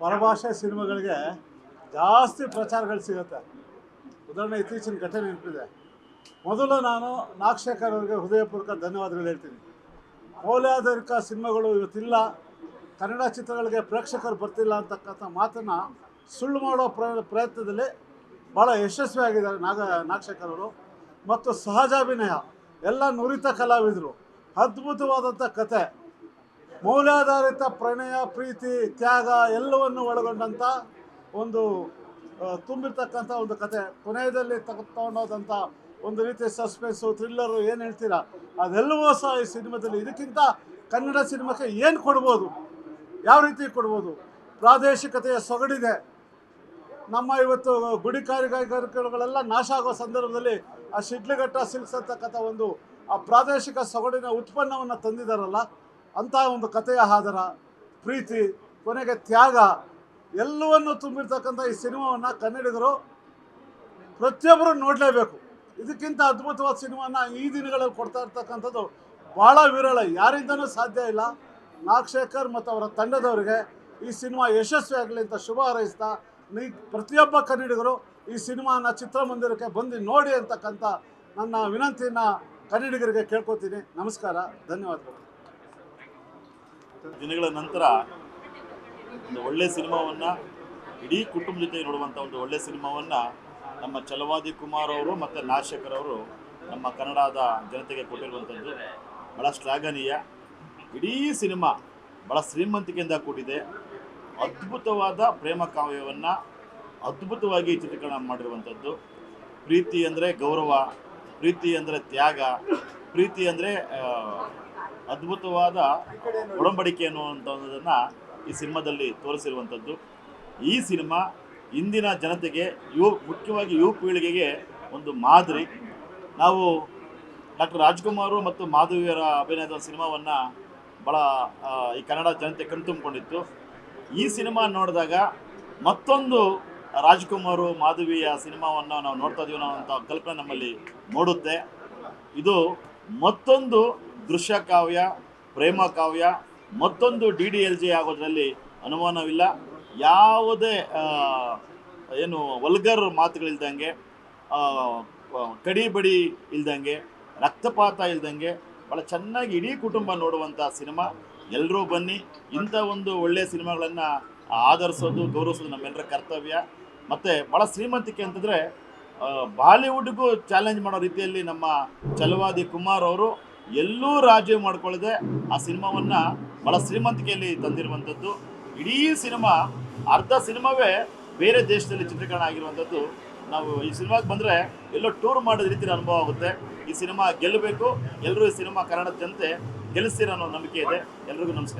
ಪರಭಾಷೆ ಸಿನಿಮಾಗಳಿಗೆ ಜಾಸ್ತಿ ಪ್ರಚಾರಗಳು ಸಿಗುತ್ತೆ. ಉದಾಹರಣೆ ಇತ್ತೀಚಿನ ಘಟನೆ ನೆನಪಿದೆ. ಮೊದಲು ನಾನು ನಾಗಶೇಖರ್ ಅವರಿಗೆ ಹೃದಯಪೂರ್ವಕ ಧನ್ಯವಾದಗಳು ಹೇಳ್ತೀನಿ. ಮೌಲ್ಯಾಧಾರಿತ ಸಿನಿಮಾಗಳು ಇವತ್ತಿಲ್ಲ. ಕನ್ನಡ ಚಿತ್ರಗಳಿಗೆ ಪ್ರೇಕ್ಷಕರು ಬರ್ತಿಲ್ಲ ಅಂತಕ್ಕಂಥ ಮಾತನ್ನು ಸುಳ್ಳು ಮಾಡೋ ಪ್ರ ಪ್ರಯತ್ನದಲ್ಲಿ ಭಾಳ ಯಶಸ್ವಿಯಾಗಿದ್ದಾರೆ ನಾಗ ನಾಗಶೇಖರ್ ಅವರು. ಮತ್ತು ಸಹಜಾಭಿನಯ, ಎಲ್ಲ ನುರಿತ ಕಲಾವಿದರು. ಅದ್ಭುತವಾದಂಥ ಕತೆ. ಮೌಲ್ಯಾಧಾರಿತ ಪ್ರಣಯ, ಪ್ರೀತಿ, ತ್ಯಾಗ ಎಲ್ಲವನ್ನು ಒಳಗೊಂಡಂಥ ಒಂದು ತುಂಬಿರ್ತಕ್ಕಂಥ ಒಂದು ಕತೆ. ಕೊನೆಯದಲ್ಲಿ ತಗ ತಗೊಂಡೋದಂಥ ಒಂದು ರೀತಿಯ ಸಸ್ಪೆನ್ಸು, ಥ್ರಿಲ್ಲರು ಏನು ಹೇಳ್ತೀರಾ? ಅದೆಲ್ಲವೂ ಸಹ ಈ ಸಿನಿಮಾದಲ್ಲಿ ಇದಕ್ಕಿಂತ ಕನ್ನಡ ಸಿನಿಮಾಕ್ಕೆ ಏನು ಕೊಡ್ಬೋದು? ಯಾವ ರೀತಿ ಕೊಡ್ಬೋದು? ಪ್ರಾದೇಶಿಕತೆಯ ಸೊಗಡಿದೆ. ನಮ್ಮ ಇವತ್ತು ಗುಡಿ ಕಾರ್ಯಗಾರಿಕೆಗಳೆಲ್ಲ ನಾಶ ಆಗೋ ಸಂದರ್ಭದಲ್ಲಿ ಆ ಶಿಡ್ಲಘಟ್ಟ ಸಿಲ್ಕ್ಸ್ ಅಂತಕ್ಕಂಥ ಒಂದು, ಆ ಪ್ರಾದೇಶಿಕ ಸೊಗಡಿನ ಉತ್ಪನ್ನವನ್ನು ತಂದಿದ್ದಾರಲ್ಲ ಅಂಥ ಒಂದು ಕಥೆಯ ಆಧಾರ ಪ್ರೀತಿ, ಕೊನೆಗೆ ತ್ಯಾಗ, ಎಲ್ಲವನ್ನು ತುಂಬಿರ್ತಕ್ಕಂಥ ಈ ಸಿನಿಮಾವನ್ನು ಕನ್ನಡಿಗರು ಪ್ರತಿಯೊಬ್ಬರು ನೋಡಲೇಬೇಕು. ಇದಕ್ಕಿಂತ ಅದ್ಭುತವಾದ ಸಿನಿಮಾನ ಈ ದಿನಗಳಲ್ಲಿ ಕೊಡ್ತಾ ಇರ್ತಕ್ಕಂಥದ್ದು ಭಾಳ ವಿರಳ, ಯಾರಿಂದನೂ ಸಾಧ್ಯ ಇಲ್ಲ. ನಾಗಶೇಖರ್ ಮತ್ತು ಅವರ ತಂಡದವರಿಗೆ ಈ ಸಿನಿಮಾ ಯಶಸ್ವಿಯಾಗಲಿ ಅಂತ ಶುಭ ಹಾರೈಸ್ತಾ ನೀ ಪ್ರತಿಯೊಬ್ಬ ಕನ್ನಡಿಗರು ಈ ಸಿನಿಮಾನ ಚಿತ್ರಮಂದಿರಕ್ಕೆ ಬಂದು ನೋಡಿ ಅಂತಕ್ಕಂಥ ನನ್ನ ವಿನಂತಿಯನ್ನು ಕನ್ನಡಿಗರಿಗೆ ಕೇಳ್ಕೊತೀನಿ. ನಮಸ್ಕಾರ, ಧನ್ಯವಾದಗಳು. ದಿನಗಳ ನಂತರ ಒಂದು ಒಳ್ಳೆ ಸಿನಿಮಾವನ್ನು ಇಡೀ ಕುಟುಂಬದ ಜೊತೆ ನೋಡುವಂಥ ಒಂದು ಒಳ್ಳೆ ಸಿನಿಮಾವನ್ನು ನಮ್ಮ ಛಲವಾದಿ ಕುಮಾರ್ ಅವರು ಮತ್ತು ನಾಶಕರ್ ಅವರು ನಮ್ಮ ಕನ್ನಡದ ಜನತೆಗೆ ಕೊಟ್ಟಿರುವಂಥದ್ದು ಭಾಳ ಶ್ಲಾಘನೀಯ. ಇಡೀ ಸಿನಿಮಾ ಭಾಳ ಶ್ರೀಮಂತಿಕೆಯಿಂದ ಕೂಡಿದೆ. ಅದ್ಭುತವಾದ ಪ್ರೇಮ ಕಾವ್ಯವನ್ನು ಅದ್ಭುತವಾಗಿ ಚಿತ್ರೀಕರಣ ಮಾಡಿರುವಂಥದ್ದು ಪ್ರೀತಿ ಅಂದರೆ ಗೌರವ, ಪ್ರೀತಿ ಅಂದರೆ ತ್ಯಾಗ, ಪ್ರೀತಿ ಅಂದರೆ ಅದ್ಭುತವಾದ ಒಡಂಬಡಿಕೆ ಅನ್ನುವಂಥದ್ದನ್ನು ಈ ಸಿನಿಮಾದಲ್ಲಿ ತೋರಿಸಿರುವಂಥದ್ದು. ಈ ಸಿನಿಮಾ ಇಂದಿನ ಜನತೆಗೆ, ಯುವ, ಮುಖ್ಯವಾಗಿ ಯುವ ಪೀಳಿಗೆಗೆ ಒಂದು ಮಾದರಿ. ನಾವು ಡಾಕ್ಟರ್ ರಾಜ್ಕುಮಾರು ಮತ್ತು ಮಾಧವಿಯರ ಅಭಿನಯದ ಸಿನಿಮಾವನ್ನು ಭಾಳ ಈ ಕನ್ನಡ ಜನತೆ ಕಣ್ತುಂಬಿಕೊಂಡಿತ್ತು ಈ ಸಿನಿಮಾ ನೋಡಿದಾಗ ಮತ್ತೊಂದು ರಾಜ್ಕುಮಾರು, ಮಾಧವಿಯ ಸಿನಿಮಾವನ್ನು ನಾವು ನೋಡ್ತಾ ಇದೀವಿ ಅನ್ನೋ ಕಲ್ಪನೆ ನಮ್ಮಲ್ಲಿ ಮೂಡುತ್ತೆ. ಇದು ಮತ್ತೊಂದು ದೃಶ್ಯ ಕಾವ್ಯ, ಪ್ರೇಮ ಕಾವ್ಯ, ಮತ್ತೊಂದು ಡಿ ಡಿ ಎಲ್ ಜಿ ಆಗೋದ್ರಲ್ಲಿ ಅನುಮಾನವಿಲ್ಲ. ಯಾವುದೇ ಏನು ವಲ್ಗರ್ ಮಾತುಗಳಿಲ್ದಂಗೆ ಕಡಿಬಡಿ ಕಡಿ ಬಡಿ ಇಲ್ದಂಗೆ, ರಕ್ತಪಾತ ಇಲ್ದಂಗೆ ಭಾಳ ಚೆನ್ನಾಗಿ ಇಡೀ ಕುಟುಂಬ ನೋಡುವಂಥ ಸಿನಿಮಾ. ಎಲ್ಲರೂ ಬನ್ನಿ, ಇಂಥ ಒಂದು ಒಳ್ಳೆಯ ಸಿನಿಮಾಗಳನ್ನು ಆಧರಿಸೋದು, ಗೌರವಿಸೋದು ನಮ್ಮೆಲ್ಲರ ಕರ್ತವ್ಯ. ಮತ್ತು ಭಾಳ ಶ್ರೀಮಂತಿಕೆ ಅಂತಂದರೆ ಬಾಲಿವುಡ್ಗೂ ಚಾಲೆಂಜ್ ಮಾಡೋ ರೀತಿಯಲ್ಲಿ ನಮ್ಮ ಛಲವಾದಿ ಕುಮಾರ್ ಅವರು ಎಲ್ಲೂ ರಾಜಿ ಮಾಡ್ಕೊಳ್ಳದೆ ಆ ಸಿನಿಮಾವನ್ನು ಬಹಳ ಶ್ರೀಮಂತಿಕೆಯಲ್ಲಿ ತಂದಿರುವಂಥದ್ದು. ಇಡೀ ಸಿನಿಮಾ, ಅರ್ಧ ಸಿನಿಮಾವೇ ಬೇರೆ ದೇಶದಲ್ಲಿ ಚಿತ್ರೀಕರಣ ಆಗಿರುವಂಥದ್ದು. ನಾವು ಈ ಸಿನಿಮಾಗೆ ಬಂದರೆ ಎಲ್ಲೋ ಟೂರ್ ಮಾಡಿದ ರೀತಿ ಅನುಭವ ಆಗುತ್ತೆ. ಈ ಸಿನಿಮಾ ಗೆಲ್ಲಬೇಕು ಎಲ್ಲರೂ ಈ ಸಿನಿಮಾ ಕನ್ನಡದಂತೆ ಗೆಲ್ಲಿಸ್ತೀರ ಅನ್ನೋ ನಂಬಿಕೆ ಇದೆ. ಎಲ್ರಿಗೂ ನಮಸ್ಕಾರ.